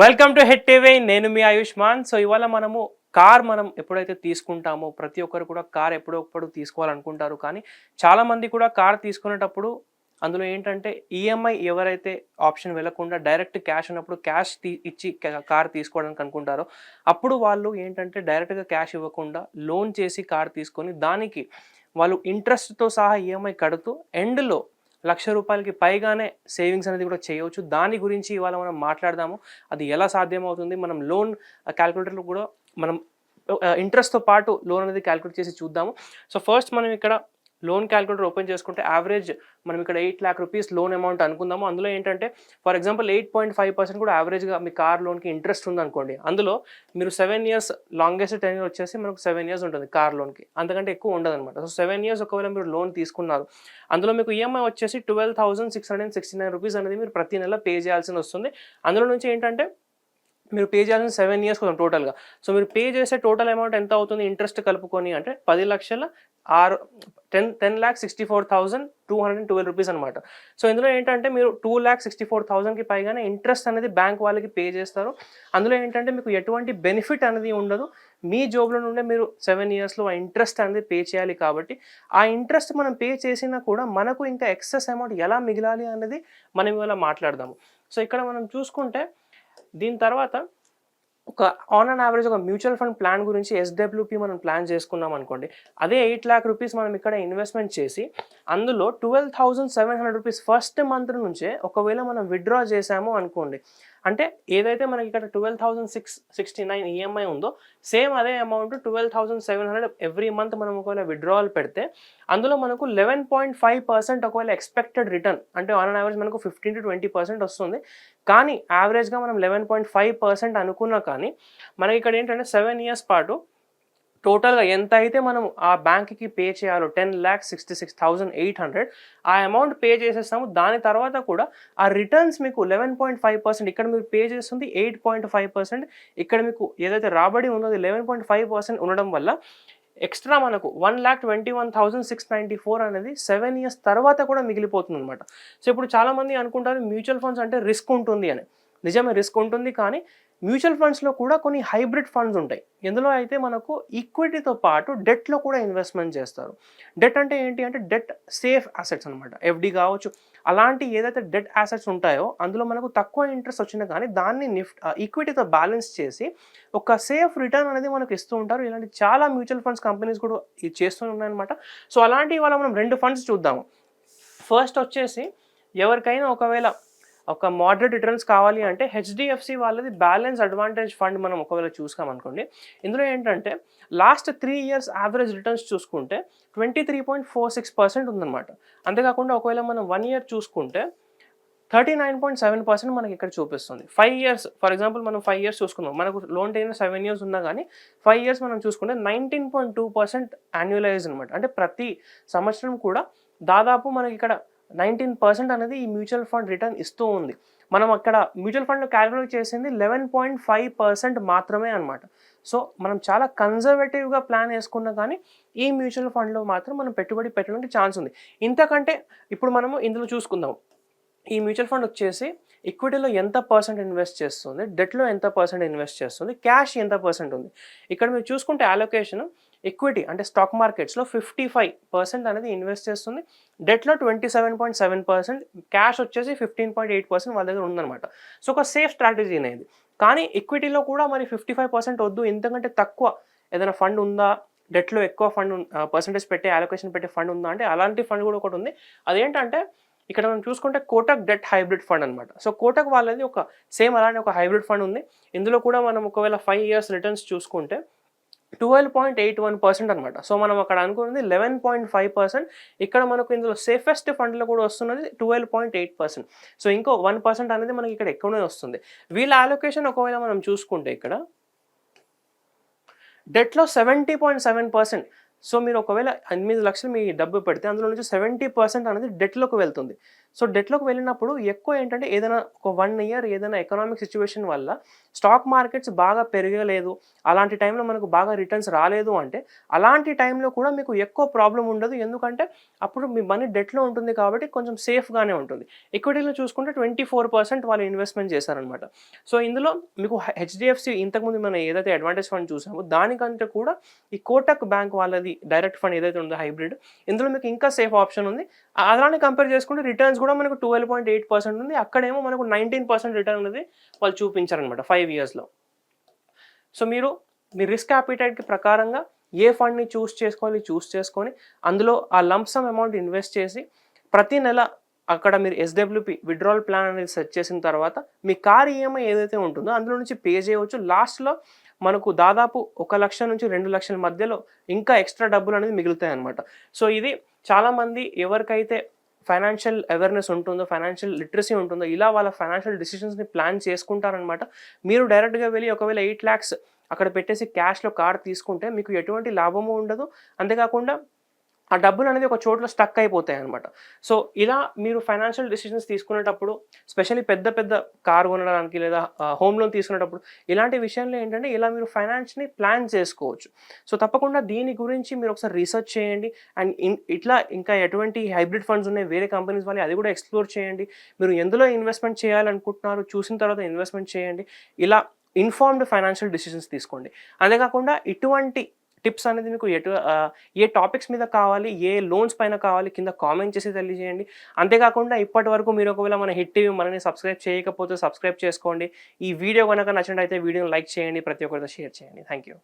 Welcome to head TV నేను మీ Ayushman. So ఇవాళ మనము కార్ మనం ఎప్పుడైతే తీసుకుంటామో ప్రతి ఒక్కరు కూడా కార్ ఎప్పుడప్పుడు తీసుకోవాలనుకుంటారు. కానీ చాలామంది కూడా కార్ తీసుకునేటప్పుడు అందులో ఏంటంటే ఈఎంఐ ఎవరైతే ఆప్షన్ వెళ్ళకుండా డైరెక్ట్ క్యాష్ ఉన్నప్పుడు క్యాష్ తీ ఇచ్చి కార్ తీసుకోవడానికి అనుకుంటారో అప్పుడు వాళ్ళు ఏంటంటే డైరెక్ట్గా క్యాష్ ఇవ్వకుండా లోన్ చేసి కార్ తీసుకొని దానికి వాళ్ళు ఇంట్రెస్ట్తో సహా ఈఎంఐ కడుతూ ఎండ్లో లక్ష రూపాయలకి పైగానే సేవింగ్స్ అనేది కూడా చేయవచ్చు. దాని గురించి ఇవాళ మనం మాట్లాడదాము. అది ఎలా సాధ్యమవుతుంది? మనం లోన్ క్యాల్కులేటర్లో కూడా మనం ఇంట్రెస్ట్తో పాటు లోన్ అనేది క్యాలిక్యులేట్ చేసి చూద్దాము. సో ఫస్ట్ మనం ఇక్కడ లోన్ క్యాలిక్యులేటర్ ఓపెన్ చేసుకుంటే యావరేజ్ మనం ఇక్కడ eight lakh rupees loan amount అనుకుందాము. అందులో ఏంటంటే for example eight point five percent కూడా యావరేజ్గా మీ కార్ లోన్కి ఇంట్రెస్ట్ ఉందనుకోండి అందులో మీరు seven years longest ten year వచ్చేసి మనకు సెవెన్ ఇయర్స్ ఉంటుంది కార్ లోన్కి. అంతకంటే ఎక్కువ ఉండదు అనమాట సో సెవెన్ ఇయర్స్ ఒకవేళ మీరు లోన్ తీసుకున్నారు అందులో మీకు ఈఎంఐ వచ్చేసి twelve thousand six hundred sixty nine rupees అనేది మీరు ప్రతి నెల పే చేయాల్సి వస్తుంది. అందులో నుంచి ఏంటంటే మీరు పే చేయాల్సిన సెవెన్ ఇయర్స్ కోసం టోటల్గా. సో మీరు పే చేసే టోటల్ అమౌంట్ ఎంత అవుతుంది? ఇంట్రెస్ట్ కలుపుకొని అంటే పది లక్షల ఆరు ten ten lakh sixty four thousand two hundred twelve rupees అనమాట సో ఇందులో ఏంటంటే మీరు టూ ల్యాక్ సిక్స్టీ ఫోర్ థౌసండ్కి పైగానే ఇంట్రెస్ట్ అనేది బ్యాంక్ వాళ్ళకి పే చేస్తారు. అందులో ఏంటంటే మీకు ఎటువంటి బెనిఫిట్ అనేది ఉండదు. మీ జాబ్లో నుండే మీరు సెవెన్ ఇయర్స్లో ఆ ఇంట్రెస్ట్ అనేది పే చేయాలి కాబట్టి ఆ ఇంట్రెస్ట్ మనం పే చేసినా కూడా మనకు ఇంకా ఎక్సెస్ అమౌంట్ ఎలా మిగిలాలి అనేది మనం ఇవాళ మాట్లాడదాము. సో ఇక్కడ మనం చూసుకుంటే దీని తర్వాత ఒక ఆన్ అండ్ యావరేజ్ ఒక మ్యూచువల్ ఫండ్ ప్లాన్ గురించి ఎస్డబ్ల్యూపీ మనం ప్లాన్ చేసుకున్నాం అనుకోండి అదే ఎయిట్ ల్యాక్ రూపీస్ మనం ఇక్కడ ఇన్వెస్ట్మెంట్ చేసి అందులో twelve thousand seven hundred rupees first month నుంచే ఒకవేళ మనం విత్డ్రా చేసాము అనుకోండి అంటే ఏదైతే మనకి ఇక్కడ twelve thousand six sixty nine EMI ఉందో సేమ్ అదే amount twelve thousand seven hundred every month మనం ఒకవేళ విడ్రావల్ పెడితే అందులో మనకు లెవెన్ పాయింట్ ఫైవ్ పర్సెంట్ ఒకవేళ ఎక్స్పెక్టెడ్ రిటర్న్ అంటే ఆన్ యావరేజ్ మనకు ఫిఫ్టీన్ టు ట్వంటీ పర్సెంట్ వస్తుంది. కానీ యావరేజ్గా మనం లెవెన్ పాయింట్ ఫైవ్ పర్సెంట్ అనుకున్నా అని మనకి ఇక్కడ ఏంటంటే సెవెన్ ఇయర్స్ పాటు టోటల్గా ఎంత అయితే మనం ఆ బ్యాంక్కి పే చేయాలో ten lakh sixty six thousand eight hundred ఆ అమౌంట్ పే చేసేస్తాము. దాని తర్వాత కూడా ఆ రిటర్న్స్ మీకు లెవెన్ పాయింట్ ఫైవ్ పర్సెంట్ ఇక్కడ మీరు పే చేస్తుంది ఎయిట్ పాయింట్ ఫైవ్ పర్సెంట్. ఇక్కడ మీకు ఏదైతే రాబడి ఉందో అది లెవెన్ పాయింట్ ఫైవ్ పర్సెంట్ ఉండడం వల్ల ఎక్స్ట్రా మనకు one lakh twenty one thousand six ninety four అనేది సెవెన్ ఇయర్స్ తర్వాత కూడా మిగిలిపోతుంది అనమాట సో ఇప్పుడు చాలామంది అనుకుంటారు మ్యూచువల్ ఫండ్స్ అంటే రిస్క్ ఉంటుంది అని. నిజమే రిస్క్ ఉంటుంది కానీ మ్యూచువల్ ఫండ్స్లో కూడా కొన్ని హైబ్రిడ్ ఫండ్స్ ఉంటాయి. ఎందులో అయితే మనకు ఈక్విటీతో పాటు డెట్లో కూడా ఇన్వెస్ట్మెంట్ చేస్తారు. డెట్ అంటే ఏంటి అంటే డెట్ సేఫ్ అసెట్స్ అనమాట ఎఫ్డి కావచ్చు. అలాంటి ఏదైతే డెట్ అసెట్స్ ఉంటాయో అందులో మనకు తక్కువ ఇంట్రెస్ట్ వచ్చినా కానీ దాన్ని నిఫ్ట్ ఈక్విటీతో బ్యాలెన్స్ చేసి ఒక సేఫ్ రిటర్న్ అనేది మనకు ఇస్తూ ఉంటారు. ఇలాంటి చాలా మ్యూచువల్ ఫండ్స్ కంపెనీస్ కూడా ఇది చేస్తూ ఉన్నాయన్నమాట. సో అలాంటి వాళ్ళ మనం రెండు ఫండ్స్ చూద్దాము. ఫస్ట్ వచ్చేసి ఎవరికైనా ఒకవేళ ఒక మోడరేట్ రిటర్న్స్ కావాలి అంటే హెచ్డిఎఫ్సి వాళ్ళది బ్యాలెన్స్ అడ్వాంటేజ్ ఫండ్ మనం ఒకవేళ చూసుకోమనుకోండి ఇందులో ఏంటంటే last three years average returns చూసుకుంటే twenty three point four six percent ఉందన్నమాట. అంతేకాకుండా ఒకవేళ మనం వన్ ఇయర్ చూసుకుంటే thirty nine point seven percent మనకి ఇక్కడ చూపిస్తుంది. ఫైవ్ ఇయర్స్ ఫర్ ఎగ్జాంపుల్ మనం ఫైవ్ ఇయర్స్ చూసుకున్నాం మనకు లోన్ అయిన సెవెన్ ఇయర్స్ ఉన్నా కానీ ఫైవ్ ఇయర్స్ మనం చూసుకుంటే nineteen point two percent annualise అనమాట అంటే ప్రతి సంవత్సరం కూడా దాదాపు మనకి ఇక్కడ నైన్టీన్ పర్సెంట్ అనేది ఈ మ్యూచువల్ ఫండ్ రిటర్న్ ఇస్తూ ఉంది. మనం అక్కడ మ్యూచువల్ ఫండ్లో క్యాలిక్యులేట్ చేసింది లెవెన్ పాయింట్ ఫైవ్ పర్సెంట్ మాత్రమే అనమాట సో మనం చాలా కన్జర్వేటివ్గా ప్లాన్ వేసుకున్నా కానీ ఈ మ్యూచువల్ ఫండ్లో మాత్రం మనం పెట్టుబడి పెట్టడానికి ఛాన్స్ ఉంది. ఇంతకంటే ఇప్పుడు మనము ఇందులో చూసుకుందాం. ఈ మ్యూచువల్ ఫండ్ వచ్చేసి ఈక్విటీలో ఎంత పర్సెంట్ ఇన్వెస్ట్ చేస్తుంది డెట్లో ఎంత పర్సెంట్ ఇన్వెస్ట్ చేస్తుంది క్యాష్ ఎంత పర్సెంట్ ఉంది. ఇక్కడ మీరు చూసుకుంటే అలొకేషన్ ఈక్విటీ అంటే స్టాక్ మార్కెట్స్లో ఫిఫ్టీ ఫైవ్ పర్సెంట్ అనేది ఇన్వెస్ట్ చేస్తుంది. డెట్లో twenty seven point seven percent cash వచ్చేసి ఫిఫ్టీన్ పాయింట్ ఎయిట్ పర్సెంట్ వాళ్ళ దగ్గర ఉందన్నమాట. సో ఒక సేఫ్ స్ట్రాటజీ అనేది. కానీ ఈక్విటీలో కూడా మరి ఫిఫ్టీ ఫైవ్ పర్సెంట్ వద్దు. ఎందుకంటే తక్కువ ఏదైనా ఫండ్ ఉందా? డెట్లో ఎక్కువ ఫండ్ పర్సంటేజ్ పెట్టే అలొకేషన్ పెట్టే ఫండ్ ఉందా? అంటే అలాంటి ఫండ్ కూడా ఒకటి ఉంది. అదేంటంటే ఇక్కడ మనం చూసుకుంటే కోటక్ డెట్ హైబ్రిడ్ ఫండ్ అనమాట సో కోటక్ వాళ్ళది ఒక సేమ్ అలానే ఒక హైబ్రిడ్ ఫండ్ ఉంది. ఇందులో కూడా మనం ఒకవేళ ఫైవ్ ఇయర్స్ రిటర్న్స్ చూసుకుంటే twelve point eight one percent అనమాట సో మనం అక్కడ అనుకున్నది లెవెన్ పాయింట్ ఫైవ్ పర్సెంట్ ఇక్కడ మనకు ఇందులో సేఫెస్ట్ ఫండ్లో కూడా వస్తున్నది twelve point eight percent so ఇంకో వన్ పర్సెంట్ అనేది మనకి ఇక్కడ ఎక్కువనే వస్తుంది. వీళ్ళ అలొకేషన్ ఒకవేళ మనం చూసుకుంటే ఇక్కడ డెట్లో seventy point seven percent so మీరు ఒకవేళ ఎనిమిది లక్షలు మీ డబ్బు పెడితే అందులో నుంచి సెవెంటీ పర్సెంట్ అనేది డెట్లోకి వెళ్తుంది. సో డెట్లోకి వెళ్ళినప్పుడు ఎక్కువ ఏంటంటే ఏదైనా ఒక వన్ ఇయర్ ఏదైనా ఎకనామిక్ సిచ్యువేషన్ వల్ల స్టాక్ మార్కెట్స్ బాగా పెరగలేదు అలాంటి టైంలో మనకు బాగా రిటర్న్స్ రాలేదు అంటే అలాంటి టైంలో కూడా మీకు ఎక్కువ ప్రాబ్లం ఉండదు. ఎందుకంటే అప్పుడు మీ మనీ డెట్లో ఉంటుంది కాబట్టి కొంచెం సేఫ్గానే ఉంటుంది. ఈక్విటీలో చూసుకుంటే ట్వంటీ ఫోర్ పర్సెంట్ వాళ్ళు ఇన్వెస్ట్మెంట్ చేశారనమాట. సో ఇందులో మీకు హెచ్డిఎఫ్సి ఇంతకుముందు మనం ఏదైతే అడ్వాంటేజ్ ఫండ్ చూసామో దానికంటే కూడా ఈ కోటక్ బ్యాంక్ వాళ్ళది డైరెక్ట్ ఫండ్ ఏదైతే ఉందో హైబ్రిడ్ ఇందులో మీకు ఇంకా సేఫ్ ఆప్షన్ ఉంది. అలానే కంపేర్ చేసుకుంటే రిటర్న్స్ కూడా మనకు ట్వెల్వ్ పాయింట్ ఎయిట్ పర్సెంట్ ఉంది. అక్కడేమో మనకు నైన్టీన్ పర్సెంట్ రిటర్న్ అనేది వాళ్ళు చూపించారనమాట ఫైవ్ ఇయర్స్లో సో మీరు మీ రిస్క్ యాపిటైట్కి ప్రకారంగా ఏ ఫండ్ని చూస్ చేసుకోవాలి చూస్ చేసుకొని అందులో ఆ లంప్సమ్ అమౌంట్ ఇన్వెస్ట్ చేసి ప్రతి నెల అక్కడ మీరు ఎస్డబ్ల్యూపి విడ్రాల్ ప్లాన్ అనేది సెట్ చేసిన తర్వాత మీ కార్ ఈఎంఐ ఏదైతే ఉంటుందో అందులో నుంచి పే చేయవచ్చు. లాస్ట్లో మనకు దాదాపు ఒక లక్ష నుంచి రెండు లక్షల మధ్యలో ఇంకా ఎక్స్ట్రా డబ్బులు అనేది మిగులుతాయి అనమాట సో ఇది చాలామంది ఎవరికైతే ఫైనాన్షియల్ అవేర్నెస్ ఉంటుందో ఫైనాన్షియల్ లిటరసీ ఉంటుందో ఇలా వాళ్ళ ఫైనాన్షియల్ డిసిషన్స్ని ప్లాన్ చేసుకుంటారనమాట మీరు డైరెక్ట్గా వెళ్ళి ఒకవేళ ఎయిట్ ల్యాక్స్ అక్కడ పెట్టేసి క్యాష్లో కార్డ్ తీసుకుంటే మీకు ఎటువంటి లాభము ఉండదు. అంతేకాకుండా ఆ డబ్బులు అనేది ఒక చోట్ల స్టక్ అయిపోతాయి అనమాట సో ఇలా మీరు ఫైనాన్షియల్ డిసిషన్స్ తీసుకునేటప్పుడు స్పెషల్లీ పెద్ద పెద్ద కార్ కొనడానికి లేదా హోమ్ లోన్ తీసుకునేటప్పుడు ఇలాంటి విషయంలో ఏంటంటే ఇలా మీరు ఫైనాన్స్ని ప్లాన్ చేసుకోవచ్చు. సో తప్పకుండా దీని గురించి మీరు ఒకసారి రీసెర్చ్ చేయండి. అండ్ ఇన్ ఇట్లా ఇంకా ఎటువంటి హైబ్రిడ్ ఫండ్స్ ఉన్నాయి వేరే కంపెనీస్ వాళ్ళు అది కూడా ఎక్స్ప్లోర్ చేయండి. మీరు ఎందులో ఇన్వెస్ట్మెంట్ చేయాలనుకుంటున్నారు చూసిన తర్వాత ఇన్వెస్ట్మెంట్ చేయండి. ఇలా ఇన్ఫార్మ్డ్ ఫైనాన్షియల్ డిసిషన్స్ తీసుకోండి. అంతేకాకుండా ఇటువంటి టిప్స్ అనేది మీకు ఎటు ఏ టాపిక్స్ మీద కావాలి ఏ లోన్స్ పైన కావాలి కింద కామెంట్ చేసి తెలియజేయండి. అంతేకాకుండా ఇప్పటి వరకు మీరు ఒకవేళ మన హిట్ టీవీ మనని సబ్స్క్రైబ్ చేయకపోతే సబ్స్క్రైబ్ చేసుకోండి. ఈ వీడియో కనుక నచ్చినట్టయితే వీడియోని లైక్ చేయండి ప్రతి ఒక్కరితో షేర్ చేయండి. Thank you